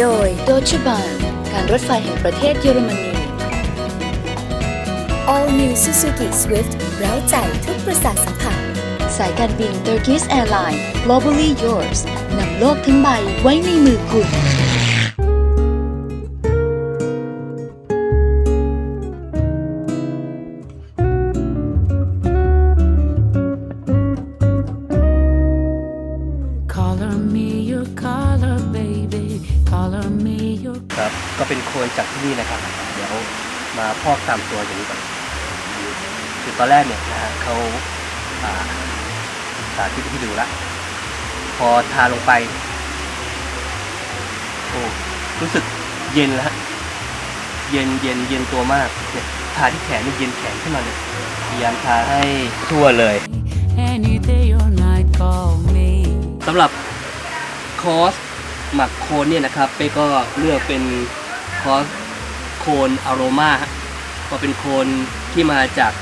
โดย Deutsche Bahn การรถไฟแห่งประเทศเยอรมนี All New Suzuki Swift เร้าใจทุกประสาทสัมผัส สายการบิน Turkish Airlines Globally Yours นำโลกทั้งใบไว้ในมือคุณ ครับ ก็เป็นโคลนจากที่นี่นะครับ เดี๋ยวมาพอกตามตัวอย่างนี้ก่อนคือตอนแรกเนี่ยนะฮะเขาอ่าสาธิตให้ดูละพอทาลงไป โอ้รู้สึกเย็นแล้วฮะเย็นเย็นเย็นตัวมากเนี่ยทาที่แขนนี่เย็นแขนขึ้นมาเลยพยายามทาให้ทั่วเลย any day or night. Call me. สำหรับคอร์ส หมักโคนเนี่ยนะครับเป้ก็เลือกเป็นคอสโคนอโรมาฮะก็เป็นโคนที่มาจาก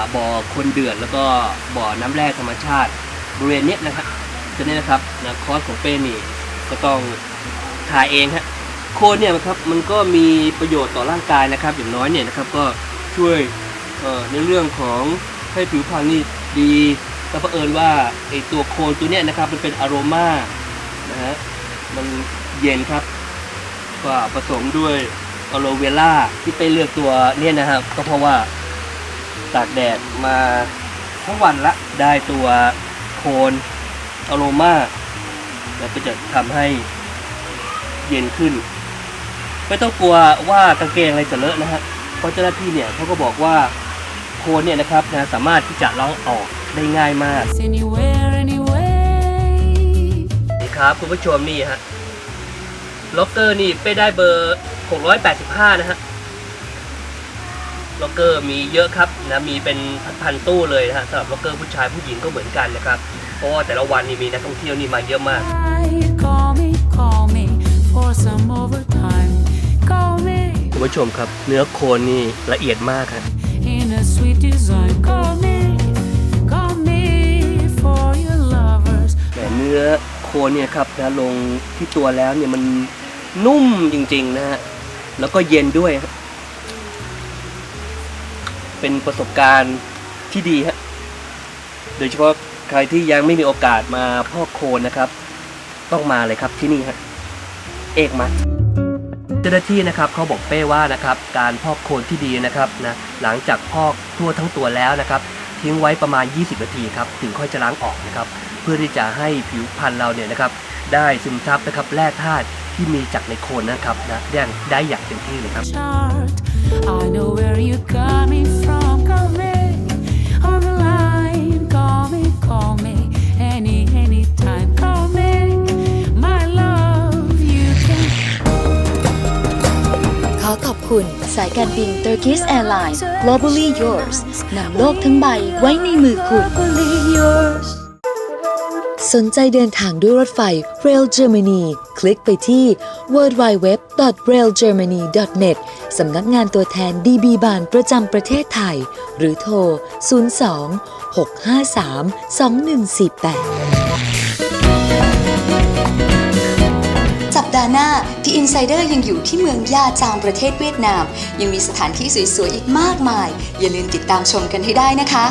าบ่อคนเดือดแล้วก็บ่อน้ำแร่ธรรมชาติบริเวณเนี้ยนะครับจะนี้นะครับนะคอสของเป้นี่ก็ต้องทาเองฮะโคนเนี่ยนะครับมันก็มีประโยชน์ต่อร่างกายนะครับ อย่างน้อยเนี่ยนะครับก็ช่วยในเรื่องของให้ผิวพรรณนี่ดีแล้วเผอิญว่าไอตัวโคนตัวเนี้ยนะครับมันเป็นอโรมานะฮะ มันเย็นครับ ก็ผสมด้วยอะโลเวล่าที่ไปเลือกตัวเนี่ยนะครับ ก็เพราะว่าตากแดดมาทั้งวันละได้ตัวโคนอะโรมาแล้วก็จะทำให้เย็นขึ้น ไม่ต้องกลัวว่ากางเกงอะไรจะเลอะนะฮะเพราะเจ้าหน้าที่เนี่ยเขาก็บอกว่าโคนเนี่ยนะครับนะสามารถที่จะล้างออกได้ง่ายมาก ครับคุณผู้ชมนี่ฮะล็อกเกอร์นี่ไปได้เบอร์ 685 นะฮะล็อกเกอร์มีเยอะครับนะมีเป็นพันๆตู้เลยนะฮะสำหรับล็อกเกอร์ผู้ชายผู้หญิงก็เหมือนกันนะครับเพราะว่าแต่ละวันนี่มีนักท่องเที่ยวนี่มาเยอะมาก คุณผู้ชมครับ เนื้อโคนนี่ละเอียดมากครับแต่เนื้อ คนเนี่ยครับนะลงที่ตัวแล้วเนี่ยมันนุ่มจริง ๆ นะฮะ แล้วก็เย็นด้วย เป็นประสบการณ์ที่ดีฮะ โดยเฉพาะใครที่ยังไม่มีโอกาสมาพอกโคนนะครับ ต้องมาเลยครับที่นี่ฮะ เอกมัดเจ้าหน้าที่นะครับเขาบอกเป้ว่านะครับ การพอกโคนที่ดีนะครับนะหลังจากพอกทั่วทั้งตัวแล้วนะครับ ทิ้งไว้ประมาณ 20 นาทีครับ ถึงค่อยจะล้างออกนะครับ เพื่อที่จะให้ผิวพรรณเราเนี่ยนะครับได้ซึมซับนะครับแร่ธาตุที่มีจากในโคนนะครับนะได้ได้อย่างเต็มที่เลยครับ chart. I know where you're coming from. Call me on the line. Call me, call me any anytime. Call me, my love. You can ขอขอบคุณสายการบิน Turkish Airlines Globally Yours นำโลกทั้งใบไว้ในมือคุณ believe yours. สนใจเดินทางด้วยรถไฟ Rail Germany คลิกไปที่ www.railgermany.net สำนักงานตัวแทน DB บานประจำประเทศไทย หรือโทร 02 653 2148 สัปดาห์หน้า The Insider ยังอยู่ที่เมืองยาจางประเทศเวียดนาม ยังมีสถานที่สวยๆ อีกมากมาย อย่าลืมติดตามชมกันให้ได้นะคะ